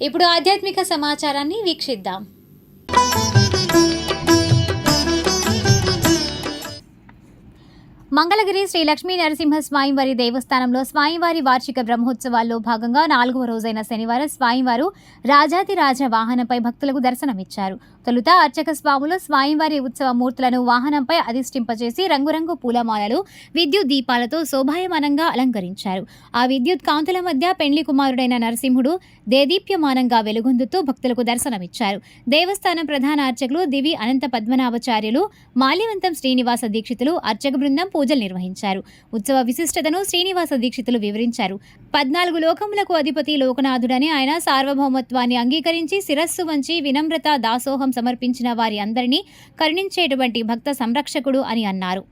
ఇప్పుడు ఆధ్యాత్మిక సమాచారాన్ని వీక్షిద్దాం. మంగళగిరి శ్రీ లక్ష్మీ నరసింహ స్వామివారి దేవస్థానంలో స్వామివారి వార్షిక బ్రహ్మోత్సవాల్లో భాగంగా నాలుగవ రోజైన శనివారం స్వామివారు రాజాతిరాజ వాహనంపై భక్తులకు దర్శనమిచ్చారు. తొలుత అర్చక స్వాములు స్వామివారి ఉత్సవ మూర్తులను వాహనంపై అధిష్టింపచేసి రంగురంగు పూలమాలలు విద్యుత్ దీపాలతో శోభాయమానంగా అలంకరించారు. ఆ విద్యుత్ కాంతుల మధ్య పెండ్లి కుమారుడైన నరసింహుడు దేదీప్యమానంగా వెలుగొందుతూ భక్తులకు దర్శనమిచ్చారు. దేవస్థానం ప్రధాన అర్చకులు దివి అనంత పద్మనాభాచార్యులు మాల్యవంతం శ్రీనివాస దీక్షితులు అర్చక బృందం పూజ పూజలు నిర్వహించారు. ఉత్సవ విశిష్టతను శ్రీనివాస దీక్షితులు వివరించారు. పద్నాలుగు లోకములకు అధిపతి లోకనాథుడని ఆయన సార్వభౌమత్వాన్ని అంగీకరించి శిరస్సు వంచి వినమ్రత దాసోహం సమర్పించిన వారి అందరినీ కరుణించేటువంటి భక్త సంరక్షకుడు అని అన్నారు.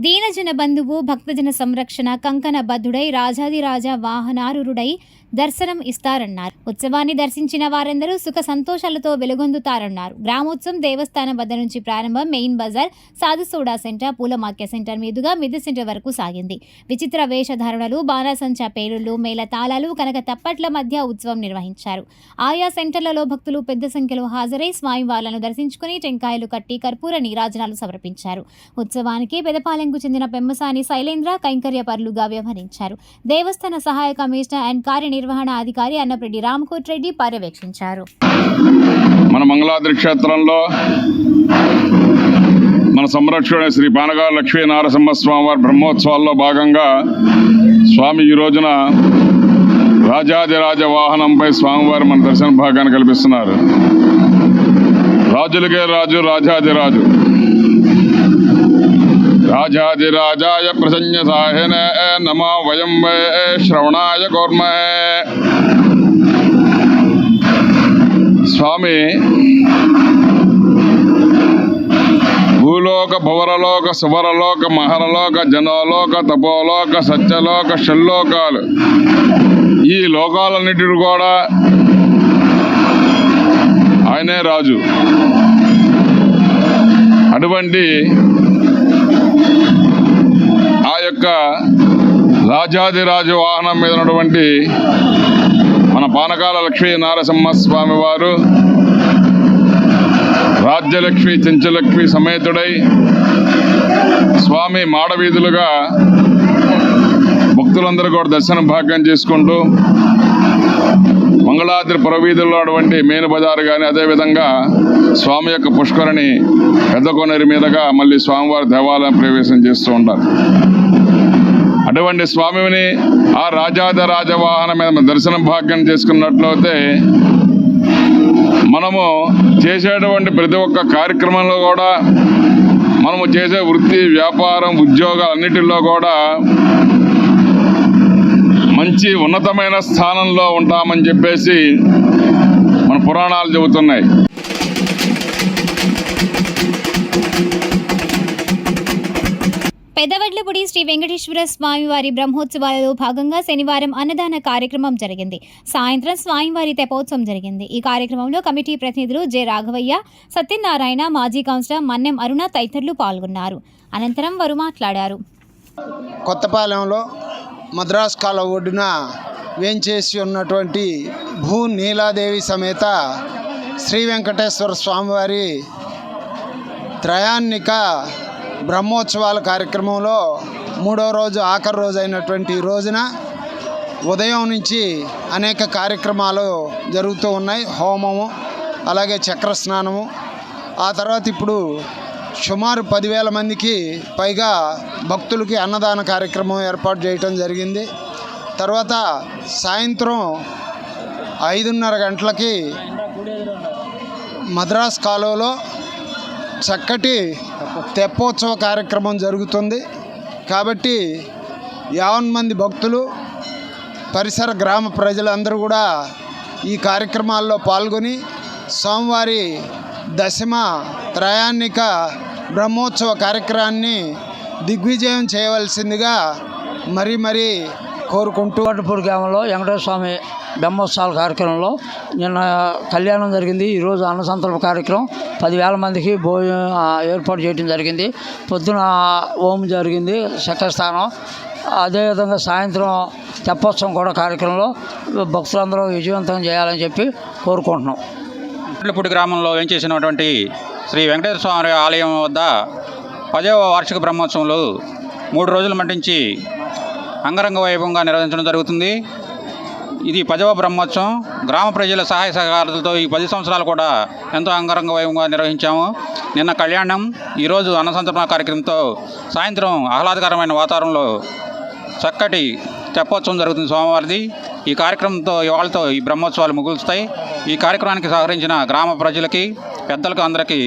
దీనజన బంధువు భక్తజన సంరక్షణ కంకణ బద్ధుడై రాజాదిరాజా వాహనారుడై దర్శనం ఇస్తారన్నారు. ఉత్సవాన్ని దర్శించిన వారందరూ సుఖ సంతోషాలతో వెలుగొందుతారన్నారు. గ్రామోత్సవం దేవస్థానం వద్ద నుంచి ప్రారంభం మెయిన్ బజార్ సాధు సోడా సెంటర్ పూలమాక్య సెంటర్ మీదుగా మిద్దె సెంటర్ వరకు సాగింది. విచిత్ర వేషధారణలు బాణాసంచ పేలుళ్ళు మేళ తాళాలు కనుక తప్పట్ల మధ్య ఉత్సవం నిర్వహించారు. ఆయా సెంటర్లలో భక్తులు పెద్ద సంఖ్యలో హాజరై స్వామివార్లను దర్శించుకుని టెంకాయలు కట్టి కర్పూర నీరాజనాలు సమర్పించారు. ఉత్సవానికి పెదపాలెంకు చెందిన పెమ్మసాని శైలేంద్ర కైంకర్యపరులుగా వ్యవహరించారు. దేవస్థాన సహాయ కమిషనర్ అండ్ కార్యనిర్వహణ అధికారి అన్నప్రెడ్డి రామకోట్ రెడ్డి పర్యవేక్షించారు. మన మంగళాద్రి క్షేత్రంలో మన సంరక్షణ శ్రీ పానగా లక్ష్మీ నారసింహ స్వామి వారి బ్రహ్మోత్సవాల్లో భాగంగా స్వామి ఈ రోజున రాజాదిరాజ వాహనంపై స్వామివారి మన దర్శన భాగాన్ని కల్పిస్తున్నారు. రాజులకే రాజు రాజాదిరాజు రాజాదిరాజాయ ప్రసన్న సాహిన నమ వయం శ్రవణాయ కోర్మహే స్వామి భూలోక భవరలోక సువరలోక మహరలోక జనలోక తపోలోక సత్యలోక షల్లోకాలు. ఈ లోకాలన్నిటిని కూడా ఆయనే రాజు. అటువంటి యొక్క రాజాదిరాజ వాహనం మీద ఉన్నటువంటి మన పానకాల లక్ష్మీ నారసింహ స్వామి వారు రాజ్యలక్ష్మి చెంచలక్ష్మి సమేతుడై స్వామి మాడవీధులుగా భక్తులందరూ కూడా దర్శన భాగ్యం చేసుకుంటూ మంగళాద్రి పురవీధుల్లో అటువంటి మేను బజార్ కానీ అదేవిధంగా స్వామి యొక్క పుష్కరిణి పెద్ద కొనరి మీదుగా మళ్ళీ స్వామివారి దేవాలయం ప్రవేశం చేస్తూ ఉంటారు. అటువంటి స్వామిని ఆ రాజాద రాజవాహనం మీద దర్శనం భాగ్యం చేసుకున్నట్లయితే మనము చేసేటువంటి ప్రతి ఒక్క కార్యక్రమంలో కూడా మనము చేసే వృత్తి వ్యాపారం ఉద్యోగాలు అన్నిటిలో కూడా మంచి ఉన్నతమైన స్థానంలో ఉంటామని చెప్పేసి మన పురాణాలు చెబుతున్నాయి. పెద్దవడ్లపూడి శ్రీ వెంకటేశ్వర స్వామివారి బ్రహ్మోత్సవాలలో భాగంగా శనివారం అన్నదాన కార్యక్రమం జరిగింది. సాయంత్రం స్వామివారి తెపోత్సవం జరిగింది. ఈ కార్యక్రమంలో కమిటీ ప్రతినిధులు జె రాఘవయ్య సత్యనారాయణ మాజీ కౌన్సిలర్ మన్నెం అరుణ తదితరులు పాల్గొన్నారు. అనంతరం వారు మాట్లాడారు. కొత్తపాలెంలో మద్రాస్ కాల ఒడ్డున వేంచేసి ఉన్నటువంటి భూ నీలాదేవి సమేత శ్రీ వెంకటేశ్వర స్వామివారి త్రయాన్నిక బ్రహ్మోత్సవాల కార్యక్రమంలో మూడో రోజు ఆఖరి రోజు అయినటువంటి రోజున ఉదయం నుంచి అనేక కార్యక్రమాలు జరుగుతూ ఉన్నాయి. హోమము అలాగే చక్ర స్నానము. ఆ తర్వాత ఇప్పుడు సుమారు పదివేల మందికి పైగా భక్తులకి అన్నదాన కార్యక్రమం ఏర్పాటు చేయటం జరిగింది. తర్వాత సాయంత్రం ఐదున్నర గంటలకి మద్రాస్ కాలువలో చక్కటి తెప్పోత్సవ కార్యక్రమం జరుగుతుంది. కాబట్టి యావన్ మంది భక్తులు పరిసర గ్రామ ప్రజలందరూ కూడా ఈ కార్యక్రమాల్లో పాల్గొని స్వామివారి దశమ త్రయాన్నిక బ్రహ్మోత్సవ కార్యక్రమాన్ని దిగ్విజయం చేయవలసిందిగా మరీ మరీ కోరుకుంటూ కోటపూర్ గ్రామంలో వెంకటేశ్వర స్వామి బ్రహ్మోత్సవాల కార్యక్రమంలో నిన్న కళ్యాణం జరిగింది. ఈరోజు అన్నసంతర్ప కార్యక్రమం. పదివేల మందికి భోజనం ఏర్పాటు చేయడం జరిగింది. పొద్దున హోమం జరిగింది. చక్రస్థానం అదేవిధంగా సాయంత్రం తెప్పోత్సవం కూడా కార్యక్రమంలో భక్తులందరూ విజయవంతం చేయాలని చెప్పి కోరుకుంటున్నాం. ఇట్లపూడి గ్రామంలో వేంచేసినటువంటి శ్రీ వెంకటేశ్వర స్వామి ఆలయం వద్ద పదవ వార్షిక బ్రహ్మోత్సవంలో మూడు రోజులు మటించి అంగరంగ వైభవంగా నిర్వహించడం జరుగుతుంది. ఇది పదవ బ్రహ్మోత్సవం. గ్రామ ప్రజల సహాయ సహకారాలతో ఈ పది సంవత్సరాలు కూడా ఎంతో అంగరంగ వైభవంగా నిర్వహించాము. నిన్న కళ్యాణం ఈరోజు అన్నసంతరణ కార్యక్రమంతో సాయంత్రం ఆహ్లాదకరమైన వాతావరణంలో చక్కటి తెప్పోత్సవం జరుగుతుంది సోమవారిది ఈ కార్యక్రమంతో ఇవాళతో ఈ బ్రహ్మోత్సవాలు ముగులుస్తాయి. ఈ కార్యక్రమానికి సహకరించిన గ్రామ ప్రజలకి పెద్దలకు అందరికీ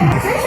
Yeah.